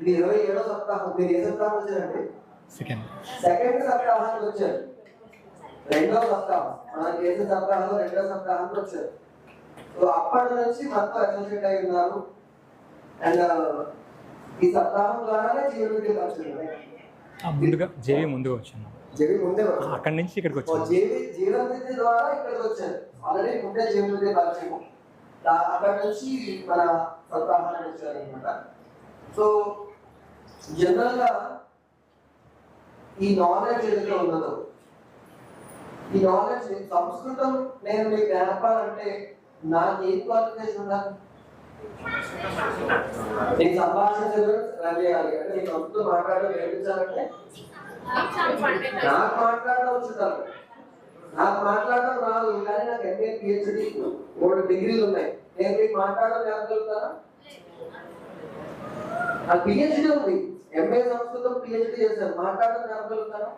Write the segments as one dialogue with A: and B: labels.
A: ఇది ఇరవై ఏడో సప్తాహం. మీరు ఏ సప్తాహం వచ్చారండి?
B: సెకండ్.
A: సెకండ్ సప్తాహానికి వచ్చారు. రెండో సప్తాహం. మన చేసిన సప్తాహంలో రెండో సప్తాహానికి వచ్చారు. సో అప్పటి నుంచి మనతో అసోసియేట్ అయి ఉన్నారు. అండ్ ఈ సప్తాహం ద్వారానే జీవనవిద్య పరిచయం
B: ముందుగా జేవి ముందుగా వచ్చాను
A: జీవి ముందే.
B: అక్కడి నుంచి ఇక్కడికి వచ్చాను
A: జీవి జీవన విద్య ద్వారా ఇక్కడికి వచ్చారు. ఆల్రెడీ ముందే జీవన పరిచయం అక్కడ నుంచి మన సప్తాహానికి వచ్చారు అనమాట సో జనరల్గా ఈ నాలెడ్జ్ ఏదైతే ఉన్నదో ఈ నాలెడ్జ్ సంస్కృతం నేను మీకు నేర్పాలంటే నాకు ఏం క్వాలిఫికేషన్ ఉండాలి? నేను సంభాషణ రన్ చేయాలి. అంటే నేను సంస్కృతం మాట్లాడడం నేర్పించాలంటే నాకు మాట్లాడడం వచ్చుంటారు నాకు మాట్లాడడం రాదు. కానీ నాకు ఎంఏ పిహెచ్డి మూడు డిగ్రీలు ఉన్నాయి. నేను మీకు మాట్లాడడం నేర్పగలుగుతానా? నాకు పిహెచ్డి ఉంది. ఎంఏ సంస్కృతం పిహెచ్డి చేశాను మాట్లాడడం నేర్పగలుగుతానా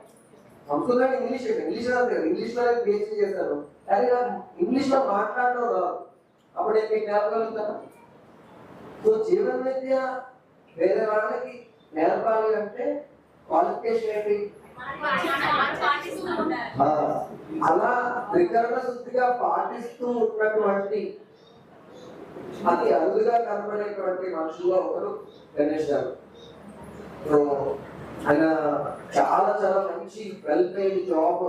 A: సంస్కృతం ఇంగ్లీష్ ఇంగ్లీష్ రాదు ఇంగ్లీష్లోనే పిహెచ్డి చేశాను కానీ నాకు ఇంగ్లీష్లో మాట్లాడడం రాదు. అప్పుడు నేను మీకు నేర్పగలుగుతానా సో జీవన విద్య వేరే వాళ్ళకి నేర్పాలి అంటే క్వాలిఫికేషన్ ఏంటి? అలా త్రికరణ శుద్ధిగా పాటిస్తూ ఉన్నటువంటి అతి అరుదుగా కనపడేటువంటి మనుషుల్లో ఒకరు గణేష్ గారు. సో ఆయన చాలా చాలా మంచి వెల్ పెయిడ్ జాబ్